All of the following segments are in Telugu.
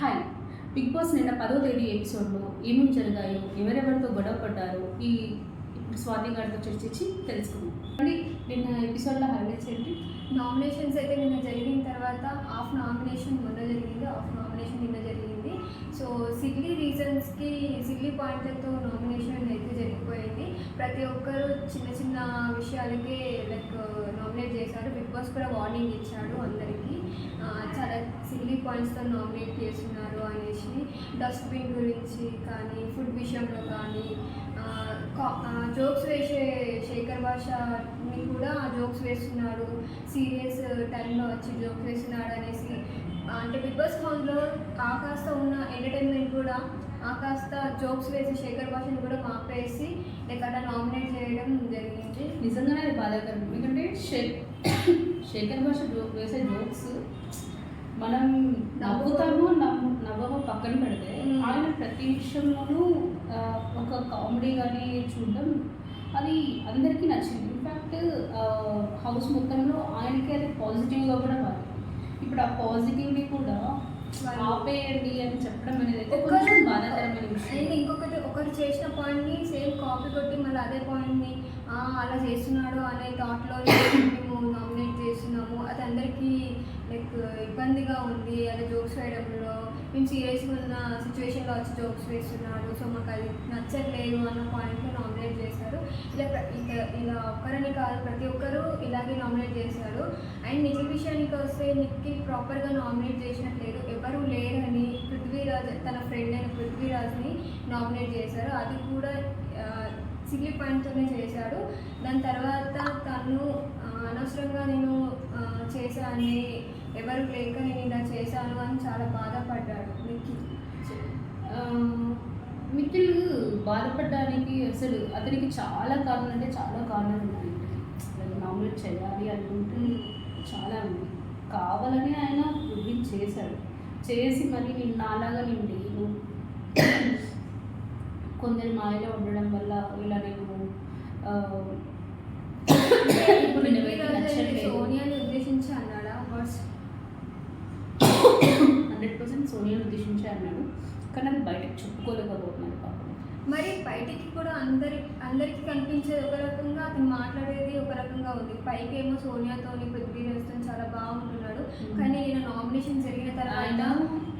హాయ్. బిగ్ బాస్ నిన్న పదో తేదీ ఎపిసోడ్లో ఏమేమి జరిగాయో ఎవరెవరితో గొడవ పడ్డారో ఈ ఇప్పుడు స్వాతి గారితో చర్చించి తెలుసుకుందాం. మరి నిన్న ఎపిసోడ్లో హైలైట్స్ ఏంటి? నామినేషన్స్ అయితే నిన్న జరిగిన తర్వాత హాఫ్ నామినేషన్ మొన్న జరిగింది హాఫ్ నామినేషన్ నిన్న జరిగింది. సో సిగ్లీ రీజన్స్కి సిగ్లీ పాయింట్లతో నామినేషన్ ప్రతి ఒక్కరు చిన్న చిన్న విషయాలకే లైక్ నామినేట్ చేశారు. బిగ్ బాస్ కూడా వార్నింగ్ ఇచ్చాడు అందరికీ. చాలా సిగ్లీ పాయింట్స్తో నామినేట్ చేస్తున్నారు అనేసి. డస్ట్బిన్ గురించి కానీ ఫుడ్ విషయంలో కానీ జోక్స్ వేసే శేఖర్ భాషని కూడా జోక్స్ వేస్తున్నాడు సీరియస్ టైంలో వచ్చి జోక్స్ వేస్తున్నాడు అనేసి. అంటే బిగ్ బాస్ హౌస్లో కాకాస్త ఉన్న ఎంటర్టైన్మెంట్ కూడా కాస్త జోక్స్ వేసి శేఖర్ భాషని కూడా మాపేసి లైక్ నామినేట్ చేయడం జరిగింది. నిజంగానే అది బాధాకరం. ఎందుకంటే షే శేఖర్ భాష జోక్ వేసే జోక్స్ మనం నవ్వుతాము నవ్వు నవ్వము పక్కన పెడితే. ఆయన ప్రతి విషయంలోనూ ఆ, ఒక కామెడీ కానీ చూడడం అది అందరికీ నచ్చింది. ఇన్ఫ్యాక్ట్ హౌస్ మొత్తంలో ఆయనకి అది పాజిటివ్గా కూడా మారింది. ఇప్పుడు ఆ పాజిటివ్ని కూడా ఆపేయండి అని చెప్పడం అనేది అయితే కొంచెం బాధాకరమైన విషయం. ఇంకొకటి ఒకరు చేసిన పాయింట్ని సేమ్ కాపీ కొట్టి మళ్ళీ అదే పాయింట్ని "ఆ, అలా చేస్తున్నాడు అనే థాట్లో నామినేట్ చేస్తున్నాము అది అందరికీ లైక్ ఇబ్బందిగా ఉంది. అలా జోక్స్ వేయడంలో. మేము సీరియస్గా ఉన్న సిచ్యువేషన్లో వచ్చి జోక్స్ వేస్తున్నాడు. సో మాకు అది నచ్చట్లేదు అన్న పాయింట్లో నామినేట్ చేశారు. ఇలా ఇక ఇలా ఒక్కరని కాదు ప్రతి ఒక్కరూ ఇలాగే నామినేట్ చేశారు. అండ్ నిఖిల్ విషయానికి వస్తే నిఖిల్ ప్రాపర్గా నామినేట్ చేసినట్లేదు. ఎవరు లేరని పృథ్వీరాజ్ తన ఫ్రెండ్ అయిన పృథ్వీరాజ్ని నామినేట్ చేశారు. అది కూడా సిగ్లీ పాయింట్తోనే చేశాడు. దాని తర్వాత తను అనవసరంగా నేను చేశాను ఎవరు లేక నేను ఇలా చేశాను అని చాలా బాధపడ్డాడు నిఖిల్ నిఖిల్ బాధపడడానికి అసలు అతనికి చాలా కారణం అంటే చాలా కారణాలు ఉన్నాయి. మామూలు చేయాలి అనుకుంటే చాలా ఉంది. కావాలని ఆయన రివీల్ చేశాడు. చేసి మరి నేను నాలాగా నేను లేను. కొందరి మాయలో ఉండడం వల్ల ఇలా నేను ఆ, ఇప్పుడు నేను ఎవరికి నచ్చట్లేదు సోనియాని ఉద్దేశించి అన్నాడా? హండ్రెడ్ పర్సెంట్ సోనియాను ఉద్దేశించి అన్నాడు. కానీ అది బయటకు చెప్పుకోలేకపోతున్నాడు పాపం. మరి బయటికి కూడా అందరి అందరికి కనిపించేది ఒక రకంగా అతను మాట్లాడేది ఒక రకంగా ఉంది. పైకి ఏమో సోనియాతోని పృథ్వీరాజ్తో చాలా బాగుంటున్నాడు. కానీ ఈయన నామినేషన్ జరిగిన తర్వాత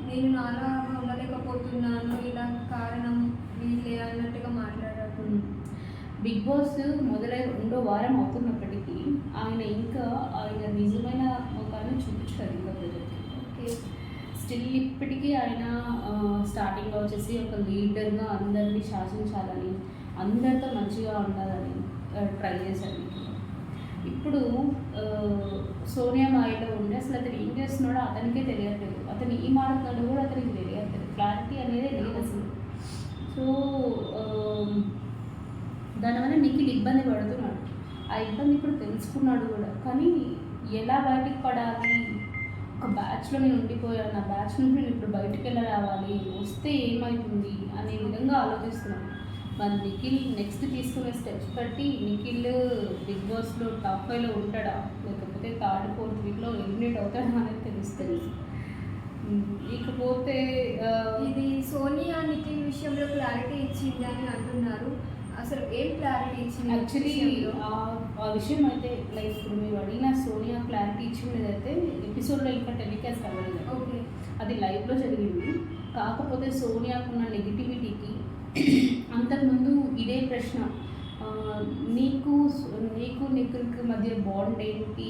నేను నాలా ఉండలేకపోతున్నాను. ఇలా కారణం వీళ్ళే అన్నట్టుగా మాట్లాడాడు బిగ్ బాస్ మొదలై రెండో వారం అవుతున్నప్పటికీ ఆయన ఇంకా ఆయన నిజమైన ముఖాన్ని చూపించారు ఇంకా ప్రజలకి. ఓకే. స్టిల్ ఇప్పటికీ ఆయన స్టార్టింగ్లో వచ్చేసి ఒక లీడర్గా అందరినీ శాసించాలని అందరితో మంచిగా ఉండాలని ట్రై చేశారు ఇప్పుడు సోనియా మాయలో ఉండే అసలు అతను ఏం చేస్తున్నాడో అతనికే తెలియట్లేదు. అతను ఈ మారుతున్నాడో కూడా అతనికి తెలియట్లేదు. క్లారిటీ అనేది లేదు అసలు. సో దానివల్ల నిఖిల్ ఇబ్బంది పడుతున్నాడు. ఆ ఇబ్బంది ఇప్పుడు తెలుసుకున్నాడు కూడా. కానీ ఎలా బయటికి పడాలి? ఒక బ్యాచ్లో నేను ఉండిపోయాను. నా బ్యాచ్ నుండి నేను ఇప్పుడు బయటికి ఎలా రావాలి? వస్తే ఏమవుతుంది అనే విధంగా ఆలోచిస్తున్నాను. మరి నిఖిల్ నెక్స్ట్ తీసుకునే స్టెప్స్ బట్టి నిఖిల్ బిగ్ బాస్లో టాప్ ఫైవ్లో ఉంటాడా? లేకపోతే థర్డ్ ఫోర్త్ వీక్లో ఎలిమినేట్ అవుతాడా అనేది తెలుస్తుంది. ఇకపోతే ఇది సోనియా నిఖిల్ విషయంలో క్లారిటీ ఇచ్చింది అని అంటున్నారు. అసలు ఏం క్లారిటీ ఇచ్చింది యాక్చువల్లీ? ఆ విషయం అయితే లైక్ ఇప్పుడు మీరు అడిగిన సోనియా క్లారిటీ ఇచ్చినది అయితే ఎపిసోడ్లో ఇంకా టెలికాస్ట్ అవ్వలేదు. ఓకే అది లైవ్లో జరిగింది. కాకపోతే సోనియాకున్న నెగిటివిటీకి అంతకుముందు ఇదే ప్రశ్న నీకు నీకు నిఖిల్కి మధ్య బాండ్ ఏంటి?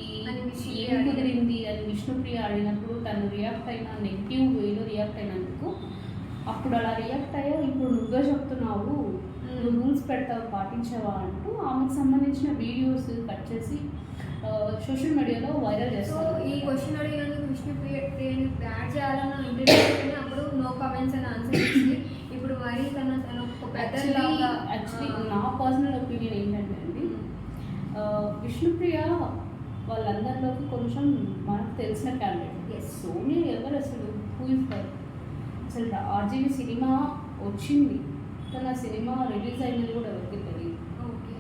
ఏం. కుదిరింది? అని విష్ణుప్రియ అడిగినప్పుడు తను రియాక్ట్ అయిన నెగిటివ్ వేలో రియాక్ట్ అయినందుకు అప్పుడు అలా రియాక్ట్ అయ్యా ఇప్పుడు నువ్వే చెప్తున్నావు. నువ్వు రూల్స్ పెడతావు పాటించావా అంటూ ఆమెకు సంబంధించిన వీడియోస్ కట్ చేసి సోషల్ మీడియాలో వైరల్ చేస్తారు. ఈ క్వశ్చన్ అడిగినందుకు విష్ణు ప్రియని బ్యాడ్ చేయాలన్న ఇంటర్వ్యూ అప్పుడు నో కమెంట్స్ అని ఆన్సర్ ఇచ్చి ఇప్పుడు మరి తన తన ఒక యాక్చువల్లీ నా పర్సనల్ ఒపీనియన్ ఏంటంటే అండి విష్ణుప్రియ వాళ్ళందరిలోకి కొంచెం మనకు తెలిసిన క్యాండిడేట్. సోనియా ఎవరు అసలు? హూ ఇస్ అసలు ఆర్జీవి సినిమా వచ్చింది. కానీ ఆ సినిమా రిలీజ్ అయినది కూడా ఎవరికి తెలియదు ఓకే.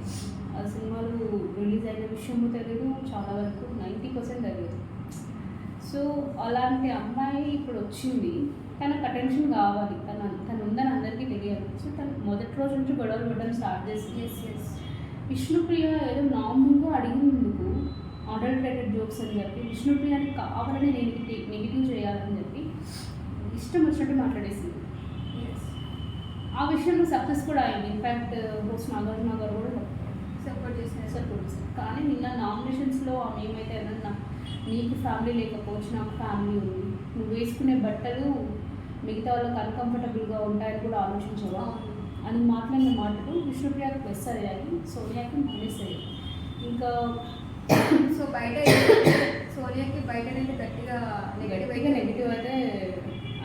ఆ సినిమాలు రిలీజ్ అయిన విషయము తెలియదు చాలా వరకు నైంటీ పర్సెంట్ తెలియదు సో అలాంటి అమ్మాయి ఇప్పుడు వచ్చింది తనకు అటెన్షన్ కావాలి తన తను ఉందని అందరికీ తెలియాలి సో తను మొదటి రోజు నుంచి గొడవలు పడడం స్టార్ట్ ఎస్ విష్ణుప్రియ ఏదో నార్మల్గా అడిగినందుకు అడల్టరేటెడ్ జోక్స్ అని చెప్పి విష్ణుప్రియని కావాలని నెగిటివ్ నెగిటివ్ చేయాలని చెప్పి ఇష్టం వచ్చినట్టు మాట్లాడేసింది. ఎస్ ఆ విషయంలో సక్సెస్ కూడా అయింది. ఇన్ఫ్యాక్ట్ హోస్ట్ నాగార్జున గారు కూడా సపోర్ట్ చేశారు సపోర్ట్ చేశారు. కానీ నిన్న నామినేషన్స్లో ఆమె ఏమైతే అన్నా నీకు ఫ్యామిలీ లేకపోవచ్చు నాకు ఫ్యామిలీ ఉంది. నువ్వు వేసుకునే బట్టలు మిగతా వాళ్ళకి అన్కంఫర్టబుల్గా ఉంటాయని కూడా ఆలోచించవా. అని మాట్లాడిన మాటలు విష్ణుప్రియకి ప్లస్ అయ్యాయి. సోనియాకి మైనస్ అయ్యాయి. ఇంకా సో బయట సోనియాకి బయట నుండి గట్టిగా నెగటివ్ గట్టిగా నెగిటివ్ అయితే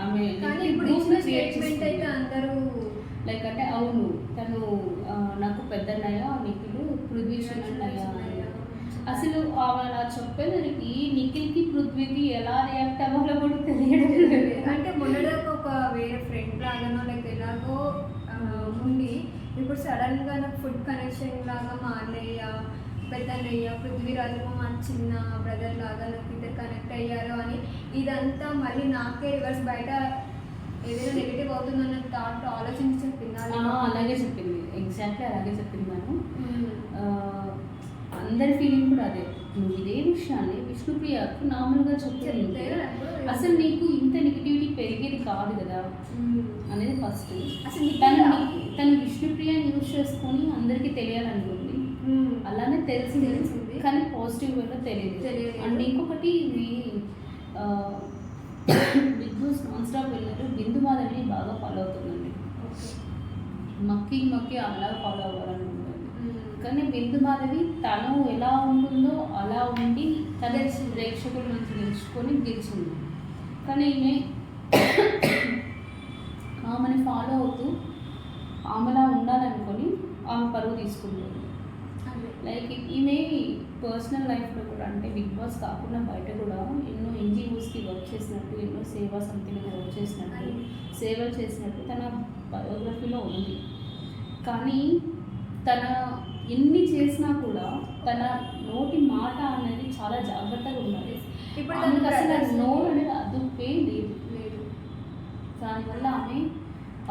ఆమె కానీ ఇప్పుడు ఇచ్చిన స్టేట్మెంట్ అయితే అందరూ లైక్ అంటే అవును తను ఆ, నాకు పెద్దన్నయ్య నిఖిల్ పృథ్వీ అన్నయ్య. అసలు ఆమె అలా చెప్పేదానికి నిఖిల్కి పృథ్వీకి ఎలా రియాక్ట్ అవ్వాలో కూడా తెలియడం లేదు. అంటే మొన్నటి ఒక వేరే ఫ్రెండ్ లాగానో లేక ఎలాగో ఉండి ఇప్పుడు సడన్గా నాకు ఫుడ్ కనెక్షన్ లాగా మా అన్నయ్య పెద్దన్నయ్య పృథ్వీరాజు మా చిన్న బ్రదర్ లాగా నాకు ఇద్దరు కనెక్ట్ అయ్యారు అని ఇదంతా మళ్ళీ నాకే రివర్స్ బయట ఏదైనా నెగిటివ్ అవుతుందన్న థాట్ ఆలోచించి చెప్పింది అలాగే చెప్పింది. ఎగ్జాక్ట్లీ అలాగే చెప్పింది మనం అందరి ఫీలింగ్ కూడా అదే. నువ్వు ఇదే విషయాన్ని విష్ణుప్రియకు నార్మల్గా చెప్తే అసలు నీకు ఇంత నెగిటివిటీ పెరిగేది కాదు కదా. అనేది ఫస్ట్ అసలు తను తను విష్ణుప్రియని యూజ్ చేసుకొని అందరికీ తెలియాలనుకుంది. అలానే తెలిసింది. తెలిసింది. కానీ పాజిటివ్ వేలో తెలియదు. అండ్ ఇంకొకటి బిగ్ నాన్ స్టాప్ వెళ్ళారు బిందు మాధవిని బాగా ఫాలో అవుతుందండి. మక్కి మక్కి అలా ఫాలో అవ్వాలనుకుంటుంది. కానీ బిందు మాధవి తను ఎలా ఉంటుందో అలా ఉండి తన. ప్రేక్షకుల నుంచి గెలుచుకొని గెలిచింది కానీ ఈమె ఆమెని ఫాలో అవుతూ ఆమెలా ఉండాలనుకొని ఆమె పరువు తీసుకుంటుంది. లైక్ ఈమె పర్సనల్ లైఫ్లో కూడా అంటే బిగ్ బాస్ కాకుండా బయట కూడా ఎన్నో ఎన్జిఓస్కి వర్క్ చేసినట్టు ఎన్నో సేవా సంస్థలకు వర్క్ చేసినట్టు. సేవలు చేసినట్టు తన బయోగ్రఫీలో ఉంది. కానీ తన ఎన్ని చేసినా కూడా తన నోటి మాట అనేది చాలా జాగ్రత్తగా ఉండాలి. ఇప్పుడు అసలు నోరు అనేది అదుపే లేదు. లేదు. దానివల్ల ఆమె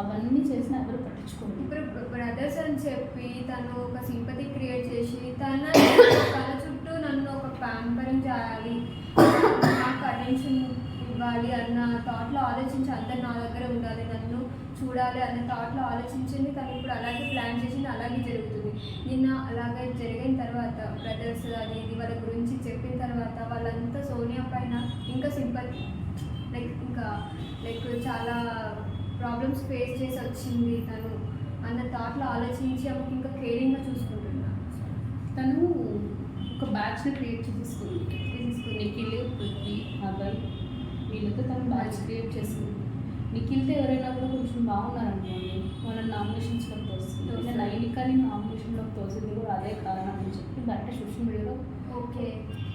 అవన్నీ చేసినా ఎవరు పట్టించుకోండి ఇప్పుడు బ్రదర్స్ అని చెప్పి తను ఒక సింపతి క్రియేట్ చేసి తన తన చుట్టూ నన్ను ఒక ప్యాంపరింగ్ చేయాలి నాకు అటెన్షన్ ఇవ్వాలి అన్న థాట్లో ఆలోచించి అందరు నా దగ్గర ఉండాలి నన్ను చూడాలి అన్న థాట్లో ఆలోచించింది. తను ఇప్పుడు అలాగే ప్లాన్ చేసింది అలాగే జరుగుతుంది. నిన్న అలాగే జరిగిన తర్వాత బ్రదర్స్ అది ఇది వాళ్ళ గురించి చెప్పిన తర్వాత వాళ్ళంతా సోనియా పైన ఇంకా సింపతి లైక్ ఇంకా లైక్ చాలా ప్రాబ్లమ్స్ ఫేస్ చేసి వచ్చింది తను అన్న థాట్లో ఆలోచించి ఆమెకి ఇంకా కేరింగ్గా చూసుకుంటున్నా. తను ఒక బ్యాచ్ని క్రియేట్ తీసుకుని నిఖిల్ పృథ్వీ అభయ్ వీళ్ళతో తను బ్యాచ్ క్రియేట్ చేసుకుంది. నిఖిల్తో ఎవరైనా కూడా కొంచెం బాగున్నారనుకోండి వాళ్ళ నామినేషన్స్లోకి తోస్తుంది ఇలా నైనికాని నామినేషన్లోకి తోసింది కూడా అదే కారణం అని చెప్పి బయట సోషల్ మీడియాలో ఓకే.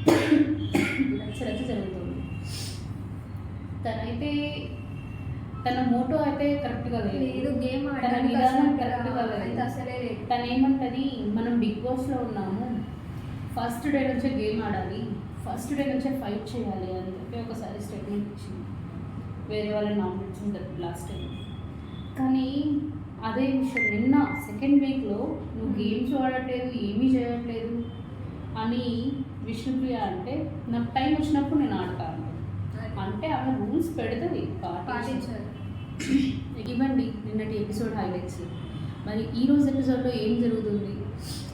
రచ్చ జరుగుతుంది. తనైతే తన మోటో అయితే కరెక్ట్గా లేదు. లేదు గేమ్ తన విధానం కరెక్ట్గా లేదు. అసలే లేదు. తను ఏమంటది మనం బిగ్ బాస్లో ఉన్నాము ఫస్ట్ డే నుంచే గేమ్ ఆడాలి ఫస్ట్ డే నుంచే ఫైట్ చేయాలి అని చెప్పి ఒకసారి స్టేట్మెంట్ ఇచ్చింది. వేరే వాళ్ళ నామినేషన్ లాస్ట్ టైం కానీ అదే విషయం నిన్న సెకండ్ వీక్లో నువ్వు గేమ్స్ ఆడట్లేదు ఏమీ చేయట్లేదు అని విష్ణుప్రియ అంటే నాకు టైం వచ్చినప్పుడు నేను ఆడతాను. అంటే ఆమె రూల్స్ పెడుతుంది పాటించాలి పాటించారు ఇవ్వండి నిన్నటి ఎపిసోడ్ హైలైట్స్. మరి ఈ రోజు ఎపిసోడ్లో ఏం జరుగుతుంది?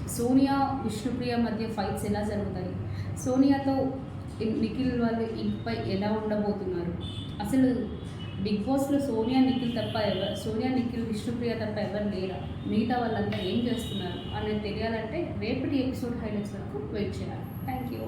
సోనియా విష్ణుప్రియ మధ్య ఫైట్స్ ఎలా జరుగుతాయి? సోనియాతో నిఖిల్ వాళ్ళు ఇంకపై ఎలా ఉండబోతున్నారు? అసలు బిగ్ బాస్లో సోనియా నిఖిల్ తప్ప ఎవరు సోనియా నిఖిల్ విష్ణుప్రియ తప్ప ఎవరు లేరా? మిగతా వాళ్ళంతా ఏం చేస్తున్నారు? అనేది తెలియాలంటే రేపటి ఎపిసోడ్ హైలైట్స్ వరకు వెయిట్ చేయాలి. Thank you